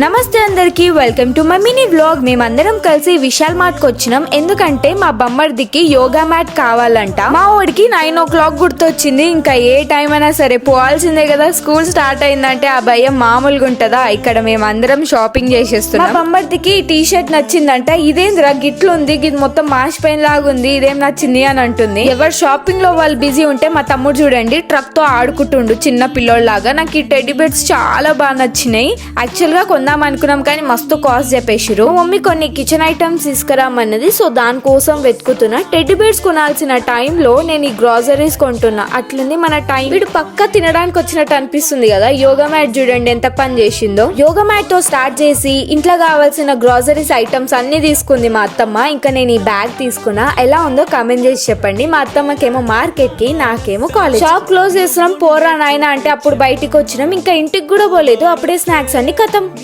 నమస్తే అందరికి welcome to my mini vlog మేమందరం కలిసి విశాల్ మార్ట్కి వచ్చినాం. ఎందుకంటే మా బొమ్మర్దికి యోగా మ్యాట్ కావాలంట. మా వాడికి నైన్ ఓ క్లాక్ గుర్తొచ్చింది. ఇంకా ఏ టైం అయినా సరే పోవాల్సిందే కదా. స్కూల్ స్టార్ట్ అయిందంటే ఆ భయం మామూలుగా ఉంటుందా? ఇక్కడ మేమందరం షాపింగ్ చేసేస్తున్నాం. మా బొమ్మర్దికి టీ షర్ట్ నచ్చిందంట. ఇదేంద్రా గిట్లుంది ఇది మొత్తం మాష్ పెయిన్ లాగా ఉంది. ఇదేం నచ్చింది అని అంటుంది. ఎవరు షాపింగ్లో వాళ్ళు బిజీ ఉంటే మా తమ్ముడు చూడండి ట్రక్తో ఆడుకుంటుండు. చిన్న పిల్లోళ్ళలాగా నాకు ఈ టెడ్డీ బెడ్స్ చాలా బాగా నచ్చినాయి. యాక్చువల్గా కొందాం అనుకున్నాం కానీ మస్తు కాస్ట్ చెప్పేసిరు మమ్మీ కొన్ని కిచెన్ ఐటమ్స్ తీసుకురామన్నది సో దానికోసం వెతుకుతున్నా. టెడ్డీ బేర్స్ కొనాల్సిన టైంలో నేను ఈ గ్రాసరీస్ కొంటున్నా. అట్లుంది మన టైం వీడు పక్క తినడానికి వచ్చినట్టు అనిపిస్తుంది కదా. యోగా మ్యాట్ చూడండి ఎంత పని చేసిందో. యోగా మ్యాట్తో స్టార్ట్ చేసి ఇంట్లో కావాల్సిన గ్రాసరీస్ ఐటమ్స్ అన్ని తీసుకుంది మా అత్తమ్మ. ఇంకా నేను ఈ బ్యాగ్ తీసుకున్నా. ఎలా ఉందో కమెంట్ చేసి చెప్పండి. మా అత్తమ్మకేమో మార్కెట్కి నాకేమో కాలేజ్ షాప్ క్లోజ్ చేస్తున్నాం. పోరా నాయన అంటే అప్పుడు బయటికి వచ్చినాం. ఇంకా ఇంటికి కూడా పోలేదు. అప్పుడే స్నాక్స్ అన్ని కథం